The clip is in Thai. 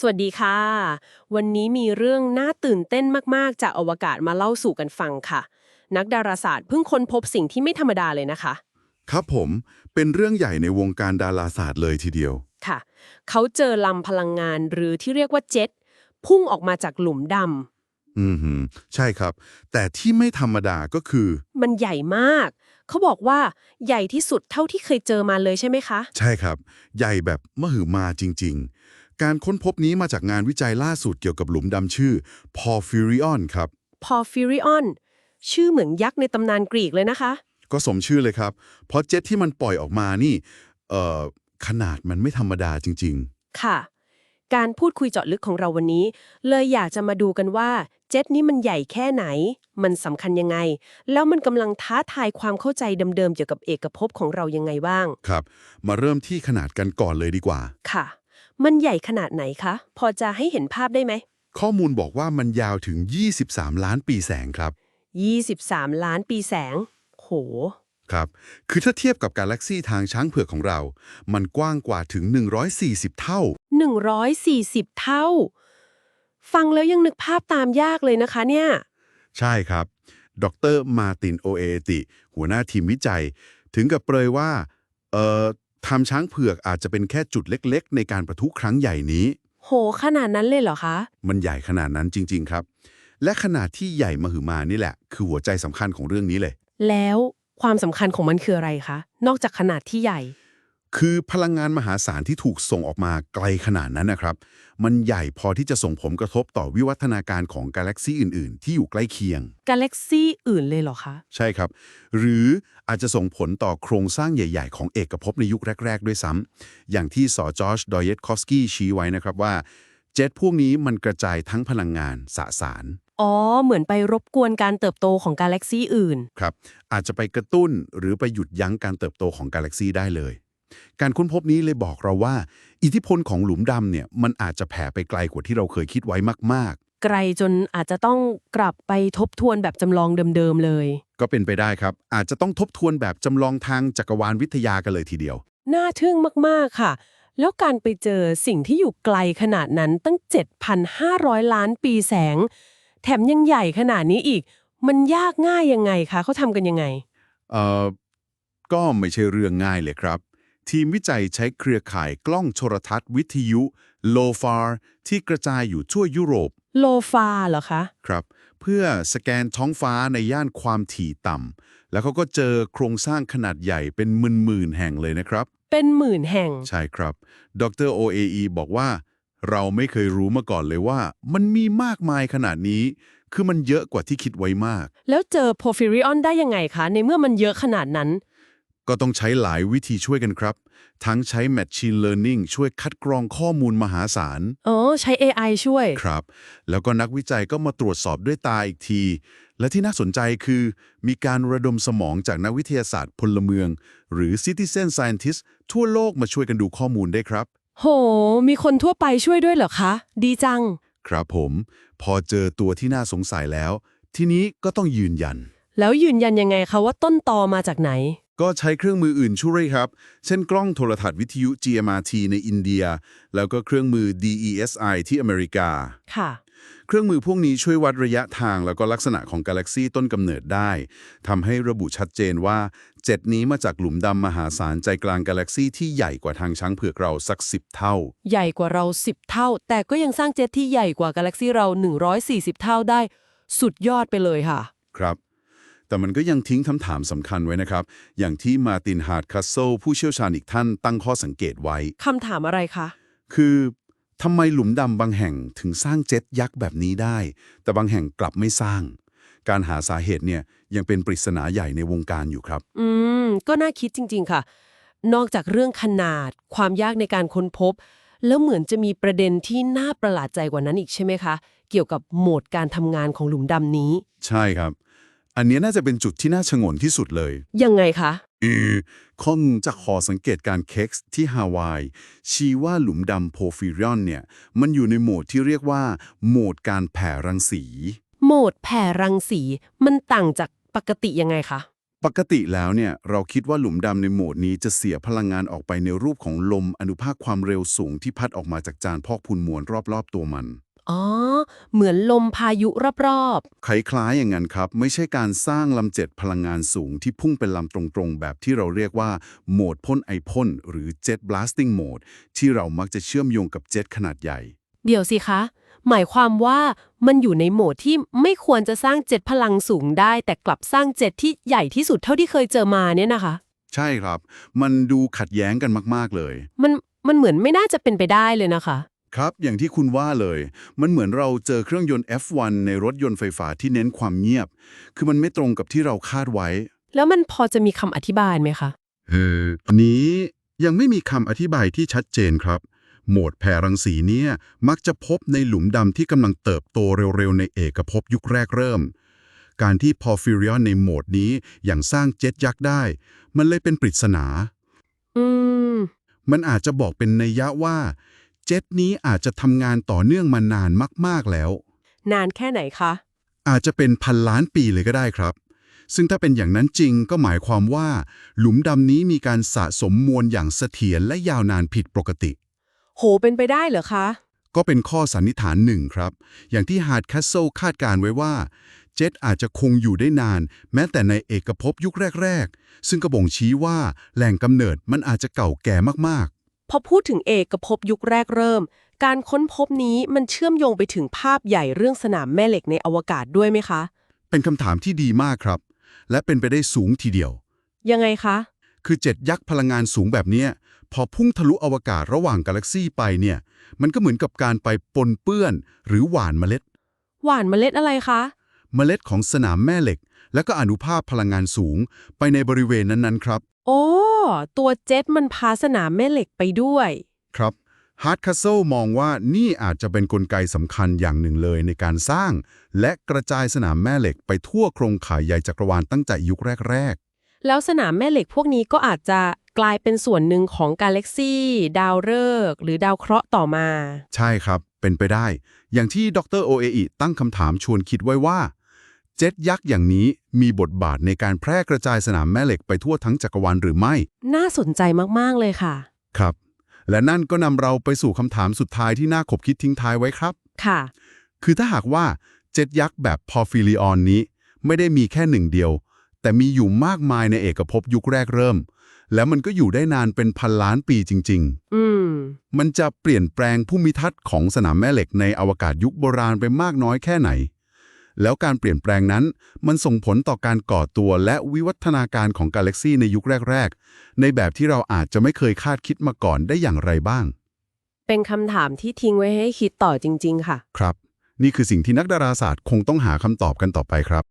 สวัสดีค่ะ วันนี้มีเรื่องน่าตื่นเต้นมาก ๆ จากอวกาศมาเล่าสู่กันฟังค่ะ นักดาราศาสตร์เพิ่งค้นพบสิ่งที่ไม่ธรรมดาเลยนะคะ ครับผมเป็นเรื่องใหญ่ในวงการดาราศาสตร์เลยทีเดียว ค่ะ เขาเจอลำพลังงานหรือที่เรียกว่าเจ็ตพุ่งออกมาจากหลุมดอืมหืมใช่ครับ แต่ที่ไม่ธรรมดาก็คือำมันใหญ่มาก เขาบอกว่าใหญ่ที่สุดเท่าที่เคยเจอมาเลยใช่ไหมคะ ใช่ครับ ใหญ่แบบมหึมาจริงๆ การค้นพบนี้มาจากงานวิจัยล่าสุดเกี่ยวกับหลุมดำชื่อ Porphyrion ครับ Porphyrion ชื่อเหมือนยักษ์ในตำนานกรีกเลยนะคะ ก็สมชื่อเลยครับ เพราะเจ็ตที่มันปล่อยออกมานี่เอ่อขนาดมันไม่ธรรมดาจริงค่ะ การพูดคุยเจาะลึกของเราวันนี้ เลยอยากจะมาดูกันว่าเจ็ตนี้มันใหญ่แค่ไหน มันสำคัญยังไง แล้วมันกำลังท้าทายความเข้าใจเดิมๆเกี่ยวกับเอกภพของเรายังไงบ้างๆครับ มาเริ่มที่ขนาดกันก่อนเลยดีกว่า ค่ะ มันใหญ่ขนาดไหนคะ พอจะให้เห็นภาพได้ไหม ข้อมูลบอกว่ามันยาวถึง 23 ล้านปีแสงครับ 23 ล้านปีแสง โห ครับ คือถ้าเทียบกับกาแล็กซีทางช้างเผือกของเรา มันกว้างกว่าถึง 140 เท่า 140 เท่า ฟังแล้วยังนึกภาพตามยากเลยนะคะเนี่ย ใช่ครับ ดรมาร์ตินโอเอติ หัวหน้าทีมวิจัย ถึงกับเปรยว่า เอ่อ ทำช้างเผือกอาจจะเป็นแค่จุดเล็กๆ ในการประทุครั้งใหญ่นี้ โห ขนาดนั้นเลยเหรอคะ มันใหญ่ขนาดนั้นจริง ๆ ครับ และขนาดที่ใหญ่มหึมานี่แหละ คือหัวใจสำคัญของเรื่องนี้เลย แล้วความสำคัญของมันคืออะไรคะ นอกจากขนาดที่ใหญ่ คือพลังงานมหาศาลที่ถูกส่งออกมาไกลขนาดนั้นนะครับ มันใหญ่พอที่จะส่งผลกระทบต่อวิวัฒนาการของกาแล็กซีอื่น ๆ ที่อยู่ใกล้เคียง กาแล็กซี่อื่นเลยเหรอคะ ใช่ครับ หรืออาจจะส่งผลต่อโครงสร้างใหญ่ ๆ ของเอกภพในยุคแรก ๆ ด้วยซ้ำ อย่างที่สจอร์จดอยเยตคอสกี้ชี้ไว้นะครับว่า เจ็ตพวกนี้มันกระจายทั้งพลังงานสสารอ๋อ เหมือนไปรบกวนการเติบโตของกาแล็กซี่อื่น ครับ อาจจะไปกระตุ้นหรือไปหยุดยั้งการเติบโตของกาแล็กซีได้เลย การค้นพบนี้เลยบอกเราว่า อิทธิพลของหลุมดำเนี่ยมันอาจจะแผ่ไปไกลกว่าที่เราเคยคิดไว้มาก ไกลจนอาจจะต้องกลับไปทบทวนแบบจำลองเดิมๆเลย ๆ ก็เป็นไปได้ครับ อาจจะต้องทบทวนแบบจำลองทางจักรวาลวิทยากันเลยทีเดียว น่าทึ่งมากๆค่ะ แล้วการไปเจอสิ่งที่อยู่ไกลขนาดนั้นตั้ง 7,500 ล้านปีแสง แถมยังใหญ่ขนาดนี้อีก มันยากง่ายยังไงคะเขาทำกันยังไง เอ่อก็ไม่ใช่เรื่องง่ายเลยครับ ทีมวิจัยใช้เครือข่ายกล้องโทรทัศน์วิทยุ LOFAR ที่กระจายอยู่ทั่วยุโรปโลฟาเหรอคะ ครับ เพื่อสแกนท้องฟ้าในย่านความถี่ต่ำแล้วเขาก็เจอโครงสร้างขนาดใหญ่เป็นหมื่นๆแห่งเลยนะครับ เป็นหมื่นแห่ง ใช่ครับ ดร OAE บอกว่า เราไม่เคยรู้มาก่อนเลยว่า มันมีมากมายขนาดนี้ คือมันเยอะกว่าที่คิดไว้มาก แล้วเจอ porphyrion ได้ยังไงคะ ในเมื่อมันเยอะขนาดนั้น ก็ต้องใช้หลายวิธีช่วยกันครับ ทั้งใช้ Machine Learning ช่วยคัดกรองข้อมูลมหาศาลอ๋อใช้ AI ช่วย ครับ แล้วก็นักวิจัยก็มาตรวจสอบด้วยตาอีกที และที่น่าสนใจคือ มีการระดมสมองจากนักวิทยาศาสตร์พลเมือง หรือ Citizen Scientist ทั่วโลกมาช่วยกันดูข้อมูลได้วยครับ โห มีคนทั่วไปช่วยด้วยเหรอคะ ดีจัง ครับผม พอเจอตัวที่น่าสงสัยแล้ว ทีนี้ก็ต้องยืนยัน แล้วยืนยันยังไงคะว่าต้นตอมาจากไหน ก็ใช้เครื่องมืออื่นช่วยครับ เช่นกล้องโทรทัศน์วิทยุ GMRT ในอินเดีย แล้วก็เครื่องมือ DESI ที่อเมริกา ค่ะ เครื่องมือพวกนี้ช่วยวัดระยะทางแล้วก็ลักษณะของกาแล็กซีต้นกำเนิดได้ทำให้ระบุชัดเจนว่าเจ็ดนี้มาจากหลุมดำมหาศาลใจกลางกาแล็กซีที่ใหญ่กว่าทางช้างเผือกเราสักสิบเท่า ใหญ่กว่าเรา 10 เท่า แต่ก็ยังสร้างเจ็ตที่ใหญ่กว่ากาแล็กซี่เรา 140 เท่าได้ สุดยอดไปเลยค่ะ ครับ แต่มันก็ยังทิ้งคำถามสำคัญไว้นะครับ อย่างที่มาร์ตินฮาร์ดคัสโซลผู้เชี่ยวชาญอีกท่านตั้งข้อสังเกตไว้ คำถามอะไรคะ คือทำไมหลุมดำบางแห่งถึงสร้างเจ็ตยักษ์แบบนี้ได้ แต่บางแห่งกลับไม่สร้าง การหาสาเหตุเนี่ยยังเป็นปริศนาใหญ่ในวงการอยู่ครับ อืม ก็น่าคิดจริง ๆ ค่ะ นอกจากเรื่องขนาด ความยากในการค้นพบ แล้วเหมือนจะมีประเด็นที่น่าประหลาดใจกว่านั้นอีกใช่ไหมคะ เกี่ยวกับโหมดการทำงานของหลุมดำนี้ ใช่ครับ อันเนี้ยน่าจะเป็นจุดที่น่าชงนที่สุดเลย ยังไงคะอือข้อมูลจากหอสังเกตการณ์เค็กซ์ที่ฮาวาย ชี้ว่าหลุมดำโพฟิริอนเนี่ย มันอยู่ในโหมดที่เรียกว่า โหมดการแผ่รังสี โหมดแผ่รังสี มันต่างจากปกติยังไงคะ ปกติแล้วเนี่ย เราคิดว่าหลุมดำในโหมดนี้จะเสียพลังงานออกไปในรูปของลมอนุภาคความเร็วสูงที่พัดออกมาจากจานพอกพูนมวลรอบๆตัวมัน อ๋อ เหมือนลมพายุรอบคล้ายๆอย่างนั้นครับ ไม่ใช่การสร้างลำเจ็ตพลังงานสูงที่พุ่งเป็นลำตรงๆ แบบที่เราเรียกว่าโหมดพ่นไอพ่นหรือ Jet Blasting Mode ที่เรามักจะเชื่อมโยงกับเจ็ตขนาดใหญ่ ๆ เดี๋ยวสิคะ หมายความว่ามันอยู่ในโหมดที่ไม่ควรจะสร้างเจ็ตพลังสูงได้ แต่กลับสร้างเจ็ตที่ใหญ่ที่สุดเท่าที่เคยเจอมาเนี่ยนะคะ ใช่ครับ มันดูขัดแย้งกันมากๆเลย มันมันเหมือนไม่น่าจะเป็นไปได้เลยนะคะ ครับ อย่างที่คุณว่าเลย มันเหมือนเราเจอเครื่องยนต์ F1 ในรถยนต์ไฟฟ้าที่เน้นความเงียบ คือมันไม่ตรงกับที่เราคาดไว้ แล้วมันพอจะมีคำอธิบายไหมคะ เอออันนี้ยังไม่มีคำอธิบายที่ชัดเจนครับ โหมดแผ่รังสีเนี่ย มักจะพบในหลุมดำที่กำลังเติบโตเร็วๆ ในเอกภพยุคแรกเริ่ม การที่พอฟิริออนในโหมดนี้อย่างสร้างเจ็ตยักษ์ได้ มันเลยเป็นปริศนา อืม มันอาจจะบอกเป็นนัยยะว่า เจ็ตนี้อาจจะทำงานต่อเนื่องมานานมาก ๆ แล้ว นานแค่ไหนคะ อาจจะเป็นพันล้านปีเลยก็ได้ครับ ซึ่งถ้าเป็นอย่างนั้นจริงก็หมายความว่า หลุมดำนี้มีการสะสมมวลอย่างเสถียรและยาวนานผิดปกติ โห เป็นไปได้เหรอคะ ก็เป็นข้อสันนิษฐานหนึ่งครับ อย่างที่ฮาร์ดแคสเซิลคาดการไว้ว่า เจ็ตอาจจะคงอยู่ได้นาน แม้แต่ในเอกภพยุคแรก ๆ ซึ่งกระบ่งชี้ว่าแหล่งกำเนิดมันอาจจะเก่าแก่มากพ อพูดถึงเอกภพยุคแรกเริ่ม การค้นพบนี้มันเชื่อมโยงไปถึงภาพใหญ่เรื่องสนามแม่เหล็กในอวกาศด้วยไหมคะๆเป็นคำถามที่ดีมากครับ และเป็นไปได้สูงทีเดียว ยังไงคะ คือเจ็ดยักษ์พลังงานสูงแบบเนี้ยพอพุ่งทะลุอวกาศระหว่างกาแล็กซี่ไปเนี่ย มันก็เหมือนกับการไปปนเปื้อน หรือหว่านเมล็ด หวานเมล็ดอะไรคะ เมล็ดของสนามแม่เหล็ก และก็อนุภาคพลังงานสูงไปในบริเวณนั้นๆครับ โอ้ ตัวเจ็ตมันพาสนามแม่เหล็กไปด้วย ครับฮาร์ดคัสเซิลมองว่านี่อาจจะเป็นนกลไกสำคัญอย่างหนึ่งเลยในการสร้าง และกระจายสนามแม่เหล็กไปทั่วโครงข่ายใหญ่จักรวาลตั้งแต่ยุคแรกแล้วสนามแม่เหล็กพวกนี้ก็อาจจะกลายเป็นส่วนหนึ่งของกาแล็กซี่ดาวฤกษ์หรือดาวเคราะห์ต่อมาๆใช่ครับ เป็นไปได้ อย่างที่ดรโอเออิตั้งคำถามชวนคิดไว้ว่า เจ็ตยักษ์อย่างนี้มีบทบาทในการแพร่กระจายสนามแม่เหล็กไปทั่วทั้งจักรวาลหรือไม่ น่าสนใจมาก ๆ เลยค่ะ ครับ และนั่นก็นำเราไปสู่คำถามสุดท้ายที่น่าขบคิดทิ้งท้ายไว้ครับ ค่ะ คือถ้าหากว่าเจ็ตยักษ์แบบพอร์ฟิลิออนนี้ ไม่ได้มีแค่หนึ่งเดียว แต่มีอยู่มากมายในเอกภพยุคแรกเริ่ม แล้วมันก็อยู่ได้นานเป็นพันล้านปีจริงอืมๆมันจะเปลี่ยนแปลงภูมิทัศน์ของสนามแม่เหล็กในอวกาศยุคโบราณไปมากน้อยแค่ไหน แล้วการเปลี่ยนแปลงนั้น มันส่งผลต่อการก่อตัวและวิวัฒนาการของกาแล็กซีในยุคแรก ๆ ในแบบที่เราอาจจะไม่เคยคาดคิดมาก่อนได้อย่างไรบ้าง เป็นคำถามที่ทิ้งไว้ให้คิดต่อจริง ๆ ค่ะ ครับ นี่คือสิ่งที่นักดาราศาสตร์คงต้องหาคำตอบกันต่อไปครับ